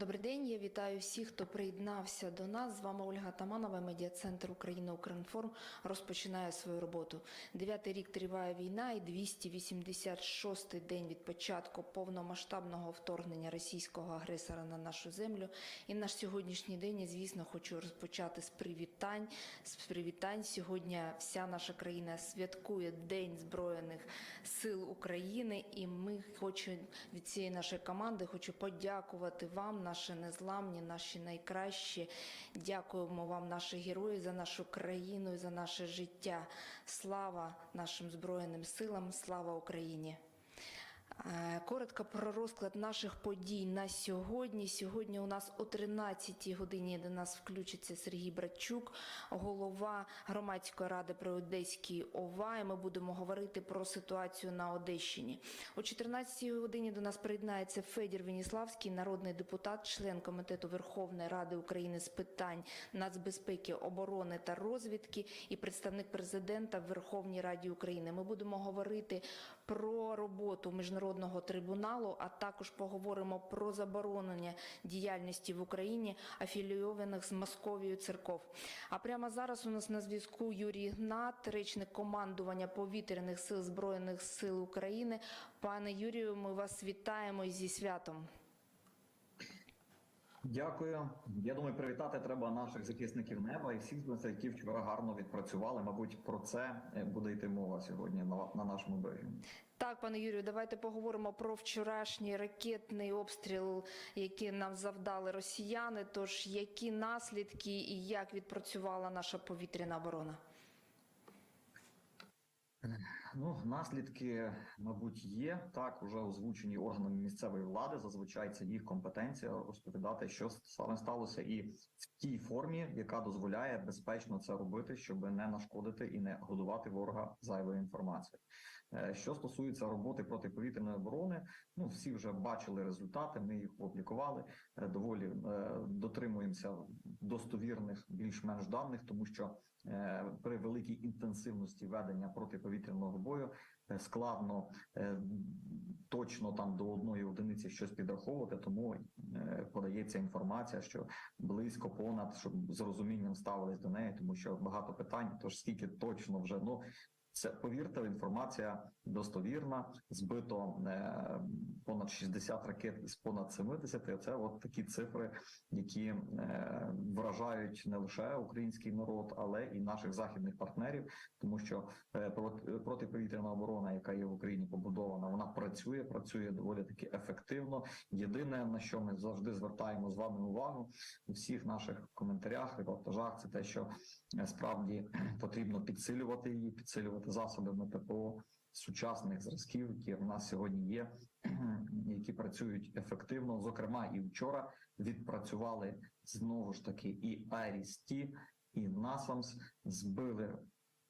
Добрий день. Я вітаю всіх, хто приєднався до нас. З вами Ольга Таманова, медіа-центр Україна Укрінформ розпочинає свою роботу. Дев'ятий рік триває війна, і 286-й день від початку повномасштабного вторгнення російського агресора на нашу землю. І наш сьогоднішній день, я, звісно, хочу розпочати з привітань. З привітань сьогодні вся наша країна святкує День Збройних сил України, і ми хочемо від цієї нашої команди хочу подякувати вам, наші незламні, наші найкращі. Дякуємо вам, наші герої, за нашу країну і за наше життя. Слава нашим збройним силам, слава Україні! Е, Коротко про розклад наших подій на сьогодні. Сьогодні у нас о 13 годині до нас включиться Сергій Братчук, голова громадської ради при Одеській ОВА. І ми будемо говорити про ситуацію на Одещині. О 14 годині до нас приєднається Федір Веніславський, народний депутат, член комітету Верховної Ради України з питань нацбезпеки, оборони та розвідки і представник президента в Верховній Раді України. Ми будемо говорити про роботу міжнародного трибуналу, а також поговоримо про заборонення діяльності в Україні афілійованих з Московією церков. А прямо зараз у нас на зв'язку Юрій Гнат, речник командування повітряних сил збройних сил України. Пане Юрію, ми вас вітаємо зі святом. Дякую. Я думаю, привітати треба наших захисників неба і всіх з які вчора гарно відпрацювали. Мабуть, про це е, буде йти мова сьогодні на, на нашому брифінгу. Так, пане Юрію, давайте поговоримо про вчорашній ракетний обстріл, який нам завдали росіяни. Тож які наслідки і як відпрацювала наша повітряна оборона? Ну, наслідки, мабуть, є так. Уже озвучені органами місцевої влади. Зазвичай це їх компетенція розповідати, що саме сталося, і в тій формі, яка дозволяє безпечно це робити, щоб не нашкодити і не годувати ворога зайвою інформацією. Е, Що стосується роботи протиповітряної оборони, ну всі вже бачили результати. Ми їх опублікували. Е, Доволі е, дотримуємося достовірних більш-менш даних, тому що при великій інтенсивності ведення протиповітряного бою е, складно е, точно там до одної одиниці щось підраховувати. Тому е, подається інформація, що близько понад щоб з розумінням ставились до неї, тому що багато питань. Тож скільки точно вже ну. Це повірте, інформація достовірна. Збито е, понад 60 ракет із понад 70. Це от такі цифри, які е, вражають не лише український народ, але і наших західних партнерів, тому що е, протиповітряна оборона, яка є в Україні побудована, вона працює, працює доволі таки ефективно. Єдине на що ми завжди звертаємо з вами увагу у всіх наших коментарях, репортажах, це те, що е, справді потрібно підсилювати її, підсилювати засобами ППО сучасних зразків, які в нас сьогодні є, які працюють ефективно. Зокрема, і вчора відпрацювали знову ж таки і Айріс-Ті, і Насамс збили.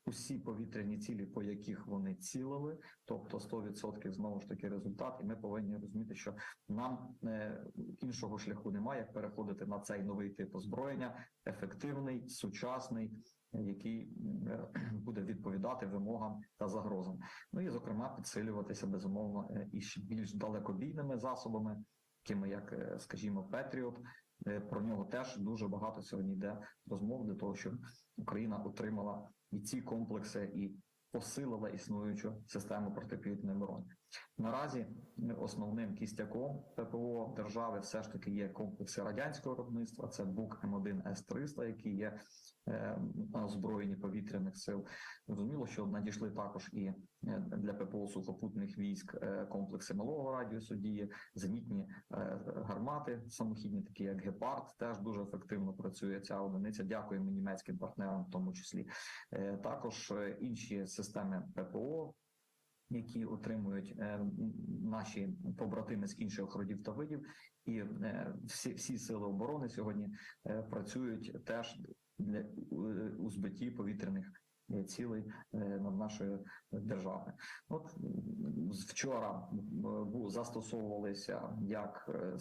Усі повітряні цілі, по яких вони цілили, тобто 100% знову ж таки результат, і ми повинні розуміти, що нам е, іншого шляху немає, як переходити на цей новий тип озброєння, ефективний, сучасний, який е, буде відповідати вимогам та загрозам. Ну і зокрема підсилюватися безумовно е, і більш далекобійними засобами, такими як, е, скажімо, Петріот. Про нього теж дуже багато сьогодні йде розмов для того, щоб Україна отримала і ці комплекси, і посилила існуючу систему протиповітряної оборони. Наразі основним кістяком ППО держави все ж таки є комплекси радянського виробництва. Це БУК М1 С-300, який є е, на повітряних сил. Зрозуміло, що надійшли також і е, для ППО сухопутних військ е, комплекси малого радіусу дії, зенітні гармати самохідні, такі як Гепард, теж дуже ефективно працює ця одиниця. Дякуємо німецьким партнерам, в тому числі також інші системи ППО. Які отримують е, наші побратими з інших родів та видів, і е, всі, всі сили оборони сьогодні е, працюють теж для у збитті повітряних цілей е, над нашою державою. От вчора застосовувалися як е,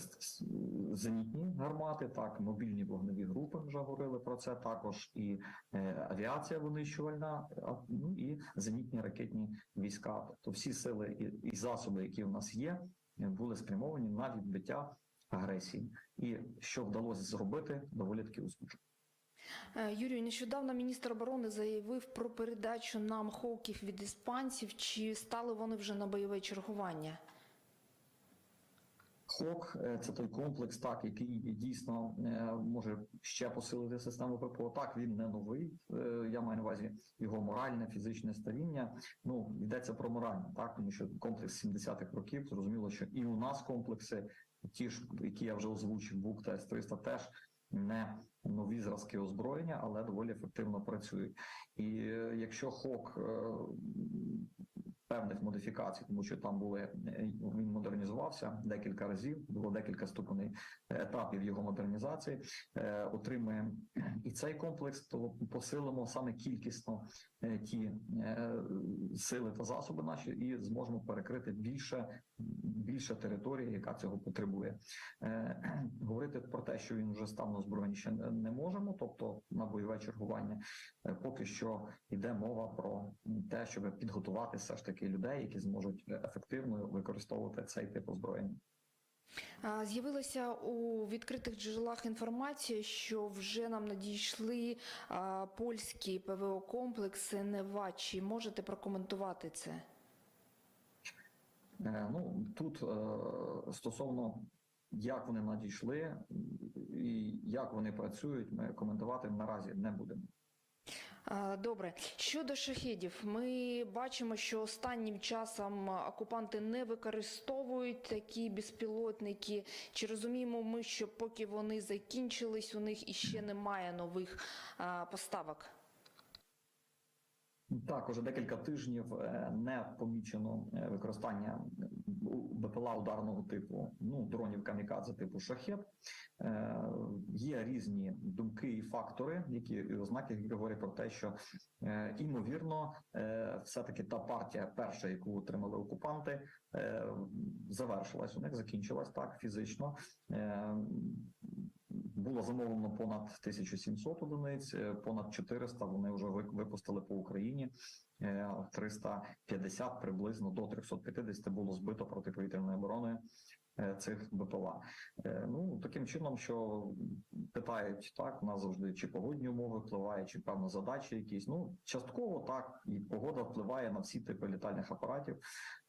зенітні гармати, так мобільні вогневі групи. Вже говорили про це. Також і е, авіація винищувальна, ну і зенітні ракетні війська. Тобто всі сили і, засоби, які в нас є, е, були спрямовані на відбиття агресії. І що вдалося зробити, доволі таки успішно. Е, Юрію, нещодавно міністр оборони заявив про передачу нам хоків від іспанців. Чи стали вони вже на бойове чергування? Хок е, це той комплекс, так який дійсно е, може ще посилити систему ППО. Так він не новий. Я маю на увазі його моральне, фізичне старіння. Ну йдеться про моральне, так тому що комплекс 70-х років зрозуміло, що і у нас комплекси, ті ж, які я вже озвучив, БУК та С-300 теж не нові зразки озброєння, але доволі ефективно працюють. І е, якщо хок е, певних модифікацій, тому що там були е, він модернізувався декілька разів, було декілька ступеней етапів його модернізації. Отримуємо і цей комплекс, то посилимо саме кількісно ті сили та засоби наші, і зможемо перекрити більше більше території, яка цього потребує. Е, Говорити про те, що він вже став на озброєнні, ще не можемо, тобто на бойове чергування. Е, Поки що йде мова про те, щоб підготувати все ж таки людей, які зможуть ефективно використовувати цей тип озброєння. З'явилася у відкритих джерелах інформація, що вже нам надійшли польські ПВО комплекси Нева. Чи можете прокоментувати це? Е, Ну тут е, стосовно як вони надійшли і як вони працюють, ми коментувати наразі не будемо. А, Добре, щодо шахедів, ми бачимо, що останнім часом окупанти не використовують такі безпілотники. Чи розуміємо ми, що поки вони закінчились, у них іще немає нових поставок? Так, уже декілька тижнів е, не помічено е, використання БПЛА ударного типу, ну дронів камікадзе типу шахет. Е, Є різні думки і фактори, які і ознаки, які говорять про те, що е, імовірно, е, все-таки та партія, перша, яку отримали окупанти, е, завершилась у них, закінчилась так фізично. Е, Було замовлено понад 1700 одиниць, е, понад 400 вони вже ви- випустили по Україні. Е, 350 приблизно до 350 було збито протиповітряної оборони е, цих БПЛА. Е, Ну таким чином, що питають так, у нас завжди чи погодні умови впливає, чи певно задачі якісь. Ну частково так, і погода впливає на всі типи літальних апаратів,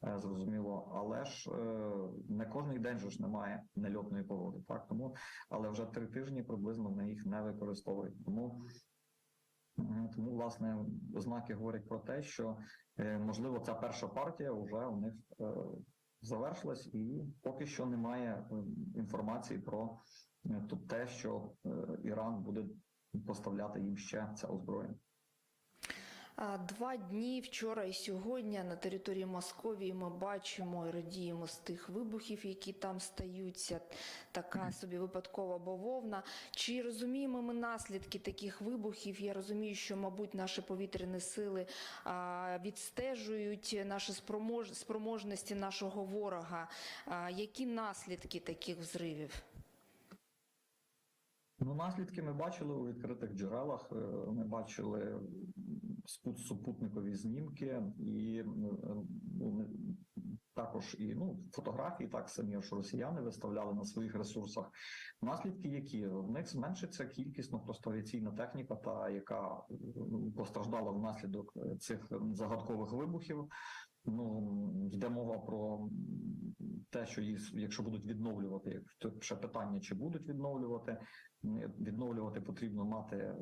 е, зрозуміло, але ж е, не кожний день ж немає нельотної погоди. Так тому, але вже три тижні приблизно вони їх не використовують. Тому Е, Тому, власне, ознаки говорять про те, що е, можливо ця перша партія вже у них е, завершилась, і поки що немає е, інформації про е, те, що е, Іран буде поставляти їм ще це озброєння. Два дні вчора і сьогодні на території Московії ми бачимо і радіємо з тих вибухів, які там стаються. Така собі випадкова бавовна. Чи розуміємо ми наслідки таких вибухів? Я розумію, що, мабуть, наші повітряні сили відстежують наші спромож... спроможності нашого ворога. Які наслідки таких взривів? Ну, наслідки ми бачили у відкритих джерелах. е, Ми бачили супутникові знімки і е, ну, також і ну, фотографії, так самі ж росіяни виставляли на своїх ресурсах. Наслідки, які в них зменшиться кількісно простоавіаційна техніка, та яка е, постраждала внаслідок е, цих загадкових вибухів. Ну йде мова про те, що їх, якщо будуть відновлювати, то ще питання, чи будуть відновлювати. Відновлювати потрібно мати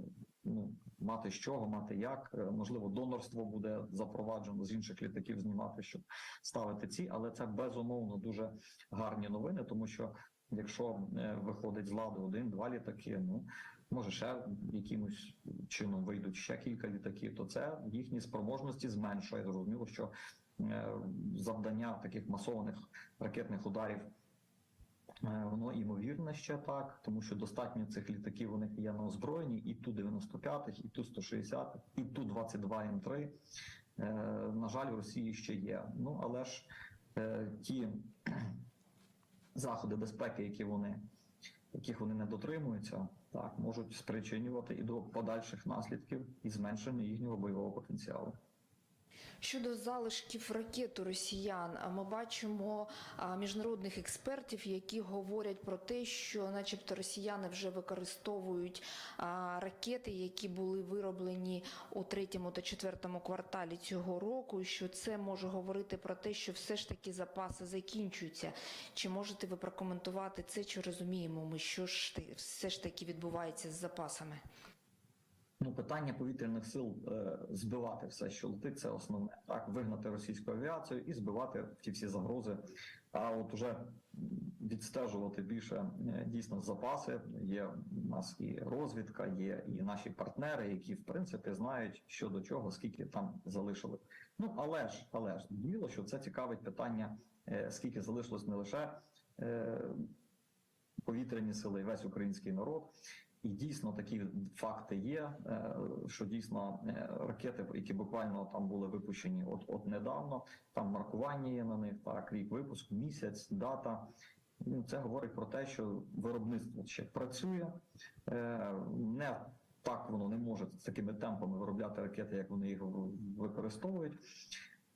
ну мати з чого, мати як. Е, Можливо, донорство буде запроваджено з інших літаків знімати, щоб ставити ці, але це безумовно дуже гарні новини, тому що якщо е, виходить з ладу один-два літаки, ну може ще якимось чином вийдуть ще кілька літаків, то це їхні спроможності зменшує. Зрозуміло, що е, завдання таких масованих ракетних ударів. Е, Воно імовірне ще так, тому що достатньо цих літаків у них є на озброєнні, і ту 95-х, і ту 160 і ту 22 М3. Е, На жаль, в Росії ще є. Ну але ж е, ті заходи безпеки, які вони, яких вони не дотримуються, так можуть спричинювати і до подальших наслідків і зменшення їхнього бойового потенціалу. Щодо залишків ракет у росіян, ми бачимо міжнародних експертів, які говорять про те, що, начебто, росіяни вже використовують ракети, які були вироблені у третьому та четвертому кварталі цього року, що це може говорити про те, що все ж таки запаси закінчуються. Чи можете ви прокоментувати це? Чи розуміємо ми, що ж все ж таки відбувається з запасами? Ну, питання повітряних сил е, збивати все, що летить, це основне. Так, вигнати російську авіацію і збивати ті всі загрози. А от уже відстежувати більше е, дійсно запаси. Є у нас і розвідка, є і наші партнери, які в принципі знають, що до чого, скільки там залишили. Ну але ж, але ж діло, що це цікавить питання, е, скільки залишилось не лише е, повітряні сили, весь український народ. І дійсно такі факти є, е, що дійсно е, ракети, які буквально там були випущені от от недавно, там маркування є на них, так рік випуску, місяць, дата. Ну, Це говорить про те, що виробництво ще працює, Е, не так воно не може з такими темпами виробляти ракети, як вони їх використовують.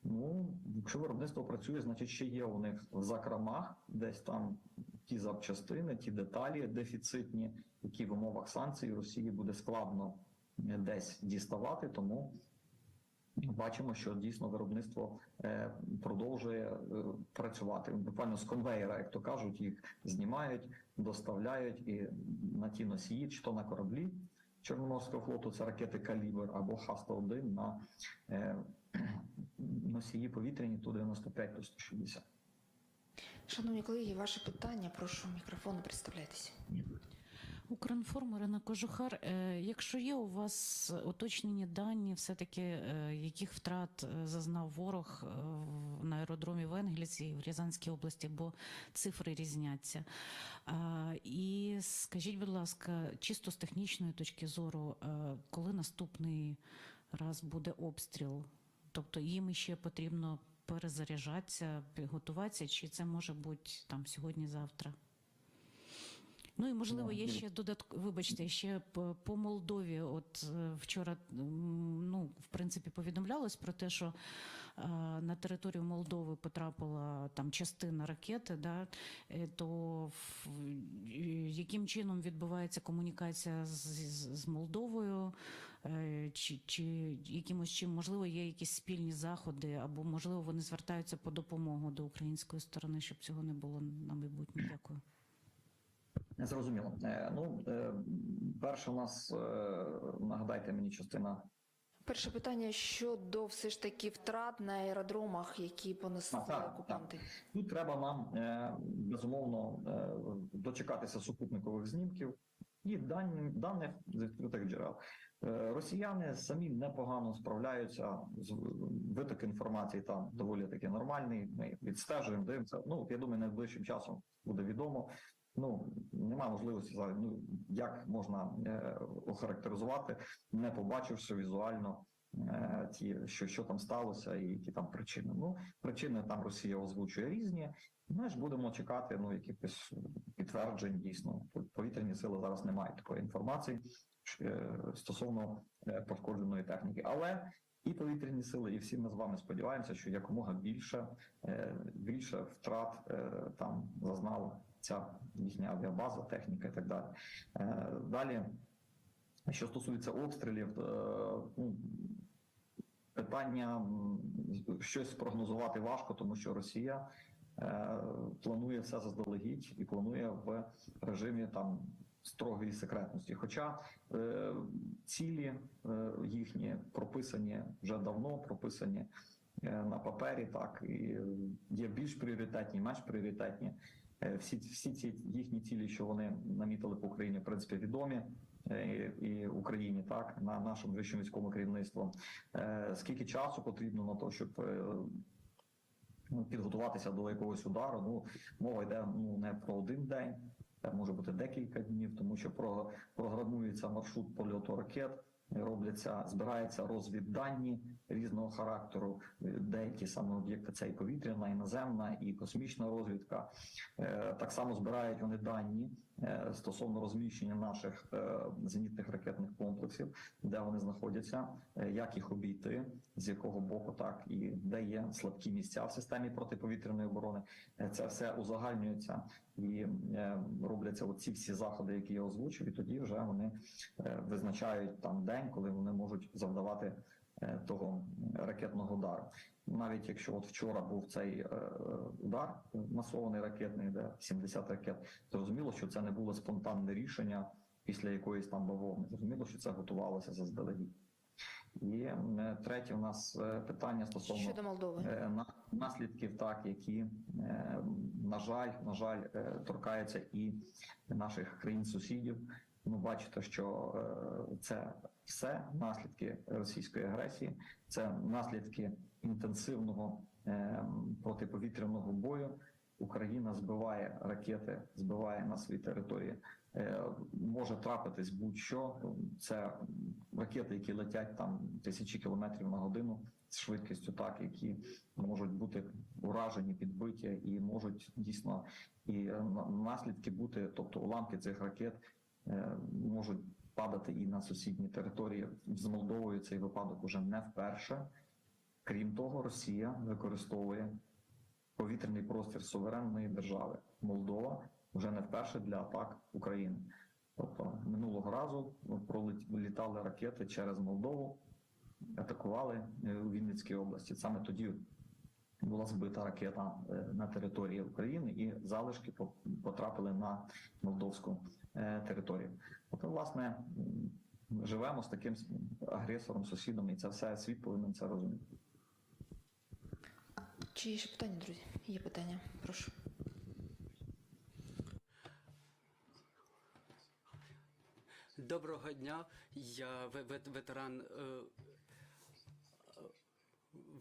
Ну, якщо виробництво працює, значить ще є у них в закромах десь там ті запчастини, ті деталі дефіцитні, які в умовах санкцій Росії буде складно десь діставати. Тому бачимо, що дійсно виробництво е, продовжує е, працювати. Буквально з конвейера, як то кажуть, їх знімають, доставляють і на ті носії, чи то на кораблі Чорноморського флоту, це ракети Калібр або Х-101 на е, носії повітряні Ту-95 ту 160. Шановні колеги, ваше питання. Прошу мікрофон, представляйтеся. Укрінформ Ірина Кожухар. Е, Якщо є у вас уточнені дані, все-таки е, яких втрат е, зазнав ворог в- на аеродромі в Енгельсі і в Рязанській області, бо цифри різняться. І скажіть, будь ласка, чисто з технічної точки зору, коли наступний раз буде обстріл? Тобто їм ще потрібно перезаряджатися, підготуватися, чи це може бути там сьогодні-завтра? Ну і можливо, є ще додатк... вибачте, ще по, Молдові. От е, вчора, ну в принципі, повідомлялось про те, що е, на територію Молдови потрапила там частина ракети, да, е, то яким чином відбувається комунікація з, з, з Молдовою? Е, Чи, чи якимось чим можливо є якісь спільні заходи, або можливо вони звертаються по допомогу до української сторони, щоб цього не було на майбутнє? Дякую. Зрозуміло. Е, Ну, е, перше у нас, нагадайте мені, частина Перше питання щодо все ж таки втрат на аеродромах, які понесли А, так, окупанти. Тут треба нам безумовно дочекатися супутникових знімків і дані, даних з відкритих джерел. Е, Росіяни самі непогано справляються з виток інформації там доволі таки нормальний. Ми відстежуємо, дивимося. Ну я думаю, найближчим часом буде відомо. Ну немає можливості зараз. Ну як можна е, охарактеризувати, не побачивши візуально е, ті, що, що там сталося, і які там причини. Ну причини там Росія озвучує різні. Ми ж будемо чекати ну якихось підтверджень. Дійсно, повітряні сили зараз не мають такої інформації стосовно е, пошкодженої техніки, але. І повітряні сили, і всі ми з вами сподіваємося, що якомога більше е, більше втрат е, там зазнала ця їхня авіабаза, техніка і так далі. Е, Далі, що стосується обстрілів, е, ну, питання щось спрогнозувати важко, тому що Росія е, планує все заздалегідь і планує в режимі там строгої секретності. Хоча е, цілі е, їхні прописані вже давно, прописані е, на папері, так і є більш пріоритетні, менш пріоритетні. Е, Всі, всі ці їхні цілі, що вони намітили по Україні, в принципі, відомі е, і, Україні, так на нашим вищим військовим керівництвом. Е, Скільки часу потрібно на те, щоб е, ну, підготуватися до якогось удару? Ну мова йде ну не про один день, це може бути декілька днів, тому що про програмується маршрут польоту ракет. робляться, збираються розвіддані різного характеру. Е, Деякі саме об'єкти це і повітряна, і наземна, і космічна розвідка. Е, Так само збирають вони дані е, стосовно розміщення наших зенітних ракетних комплексів, де вони знаходяться, як їх обійти, з якого боку, так і де є слабкі місця в системі протиповітряної оборони. Це все узагальнюється і робляться оці всі заходи, які я озвучив, і тоді вже вони визначають там день, коли вони можуть завдавати того ракетного удару. Навіть якщо от вчора був цей е, удар масований ракетний, де 70 ракет, зрозуміло, що це не було спонтанне рішення після якоїсь там бавовни. Зрозуміло, що це готувалося заздалегідь. І е, третє у нас е, питання стосовно Щодо Молдови. е, наслідків, так які е, на жаль, на жаль, е, торкаються і наших країн-сусідів. Ну, бачите, що е, це все наслідки російської агресії, це наслідки інтенсивного е, протиповітряного бою. Україна збиває ракети, збиває на своїй території. Е, Може трапитись будь-що. Це ракети, які летять там тисячі кілометрів на годину з швидкістю, так які можуть бути уражені, підбиті, і можуть дійсно і наслідки бути, тобто уламки цих ракет можуть падати і на сусідні території. З Молдовою цей випадок уже не вперше. Крім того, Росія використовує повітряний простір суверенної держави Молдова вже не вперше для атак України. Тобто минулого разу пролітали ракети через Молдову, атакували е, у Вінницькій області. Саме тоді була збита ракета е, на території України, і залишки потрапили на молдовську територію. Тобто, власне, живемо з таким агресором, сусідом, і це все світ повинен це розуміти. Чи є ще питання, друзі? Є питання, прошу. Доброго дня. Я ве- ве- ветеран. е,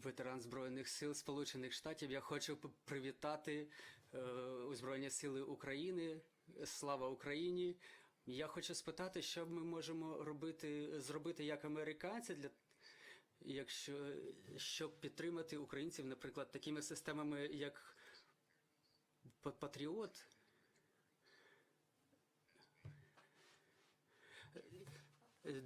Ветеран Збройних сил Сполучених Штатів. Я хочу привітати е, Збройні Сили України. Слава Україні! Я хочу спитати, що ми можемо робити, зробити як американці для якщо щоб підтримати українців, наприклад, такими системами, як Патріот. Е,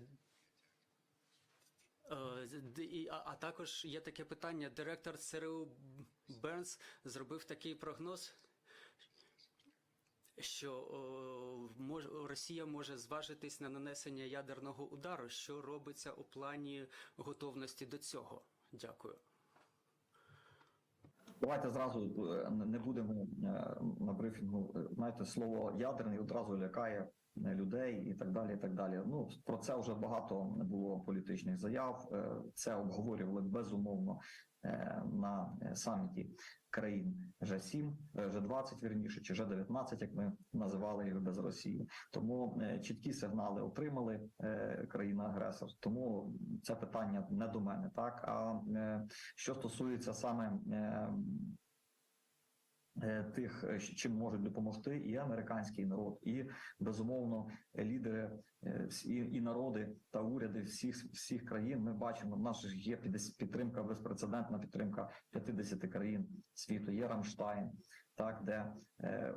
а також є таке питання. Директор ЦРУ Бернс зробив такий прогноз, що Росія може зважитись на нанесення ядерного удару. Що робиться у плані готовності до цього? Дякую. Давайте зразу е, не будемо е, на брифінгу. е, Знаєте, слово ядерний одразу лякає людей і так далі. І так далі. Ну про це вже багато було політичних заяв. Це обговорювали безумовно на е, саміті країн G7, е, G20, вірніше, чи G19, як ми називали їх без Росії. Тому е, чіткі сигнали отримали е, країна-агресор. Тому це питання не до мене, так а е, що стосується саме е, е, тих, е, чим можуть допомогти і американський народ, і безумовно лідери е, і, і народи та уряди всіх всіх країн. Ми бачимо, в нас є 50 підтримка, безпрецедентна підтримка 50 країн світу. Є Рамштайн, так де е,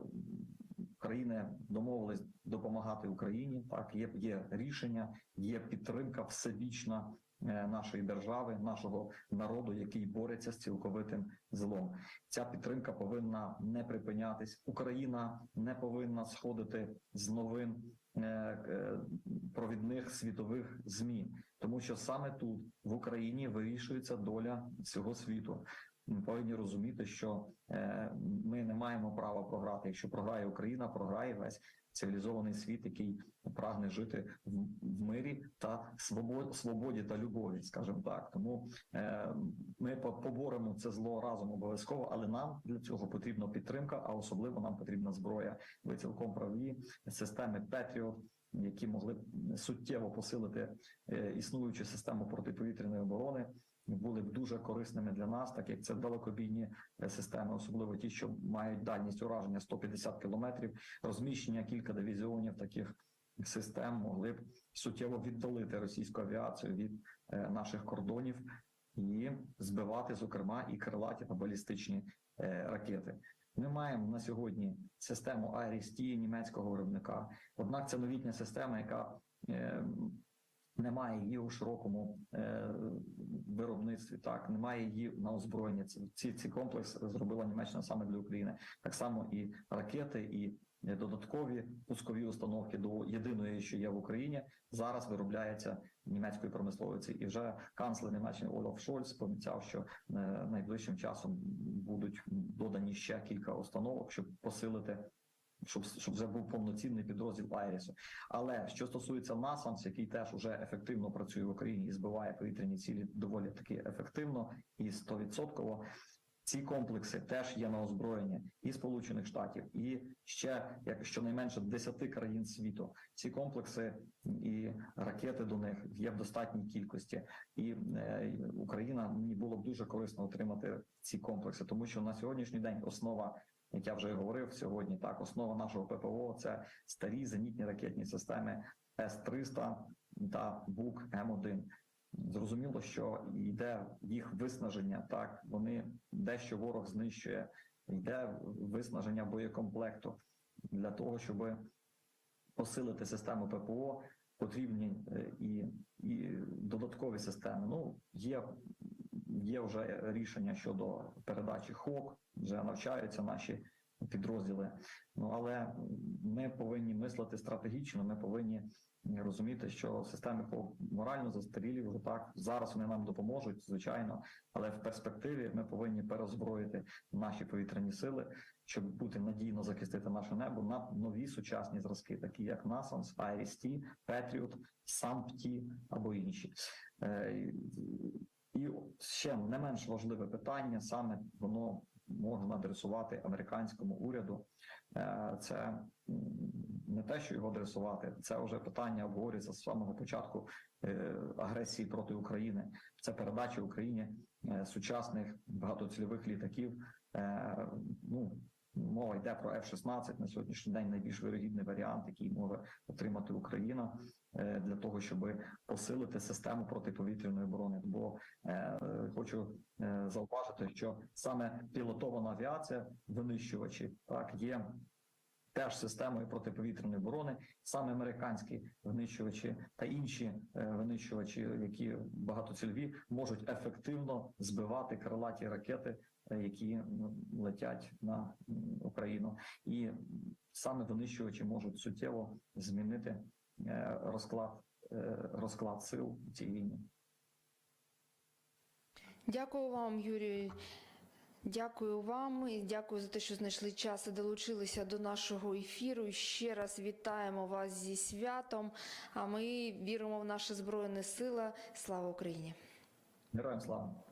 країни домовились допомагати Україні. Так є, є рішення, є підтримка всебічна е, нашої держави, нашого народу, який бореться з цілковитим злом. Ця підтримка повинна не припинятись. Україна не повинна сходити з новин е, е, провідних світових змі, тому що саме тут в Україні вирішується доля всього світу. Ми повинні розуміти, що е, ми не маємо права програти. Якщо програє Україна, програє весь цивілізований світ, який прагне жити в, в мирі та свободі, свободі та любові, скажімо так. Тому е, ми по- поборемо це зло разом обов'язково, але нам для цього потрібна підтримка, а особливо нам потрібна зброя. Ви цілком праві системи Петріот, які могли суттєво посилити е, існуючу систему протиповітряної оборони. Були б дуже корисними для нас, так як це далекобійні е, системи, особливо ті, що мають дальність ураження 150 кілометрів, розміщення кілька дивізіонів таких систем могли б суттєво віддалити російську авіацію від е, наших кордонів і збивати, зокрема, і крилаті та балістичні е, ракети. Ми маємо на сьогодні систему IRIS-T німецького виробника. Однак це новітня система, яка немає її у широкому е, виробництві. Так немає її на озброєнні. Ці, ці, ці комплекс зробила Німеччина саме для України. Так само і ракети, і додаткові пускові установки до єдиної, що є в Україні, зараз виробляється німецькою промисловиці. І вже канцлер Німеччини Олаф Шольц пообіцяв, що е, найближчим часом будуть додані ще кілька установок, щоб посилити. Щоб, щоб вже був повноцінний підрозділ Айрісу. Але що стосується NASAMS, який теж уже ефективно працює в Україні і збиває повітряні цілі доволі таки ефективно і 100%, ці комплекси теж є на озброєнні і Сполучених Штатів, і ще як щонайменше 10 країн світу. Ці комплекси і ракети до них є в достатній кількості, і е, Україна мені було б дуже корисно отримати ці комплекси, тому що на сьогоднішній день основа. Як я вже говорив сьогодні, так основа нашого ППО це старі зенітні ракетні системи С-300 та БУК М1. Зрозуміло, що йде їх виснаження. Так вони дещо ворог знищує, йде виснаження боєкомплекту для того, щоб посилити систему ППО. Потрібні е, і, і додаткові системи. Ну є, є вже рішення щодо передачі ХОК, вже навчаються наші підрозділи. Ну але ми повинні мислити стратегічно. Ми повинні розуміти, що системи ХОК морально застарілі вже так. Зараз вони нам допоможуть, звичайно, але в перспективі ми повинні перезброїти наші повітряні сили, щоб бути надійно захистити наше небо на нові сучасні зразки, такі як NASAMS, IRIS-T, Patriot, SAMP-T або інші. І ще не менш важливе питання, саме воно можна адресувати американському уряду. Е, Це не те, що його адресувати, це вже питання обговорюється з самого початку е, агресії проти України. Це передача Україні е, сучасних багатоцільових літаків. Ну мова йде про F-16, на сьогоднішній день найбільш вирогідний варіант, який може отримати Україна е, для того, щоб посилити систему протиповітряної оборони. Бо е, хочу е, зауважити, що саме пілотована авіація, винищувачі, так є. Теж системою протиповітряної оборони, саме американські винищувачі та інші винищувачі, які багатоцільові, можуть ефективно збивати крилаті ракети, які летять на Україну, і саме винищувачі можуть суттєво змінити е, розклад е, розклад сил в цій війні. Дякую вам, Юрій. Дякую вам і дякую за те, що знайшли час і долучилися до нашого ефіру. Ще раз вітаємо вас зі святом. А ми віримо в наші збройні сили. Слава Україні! Героям слава!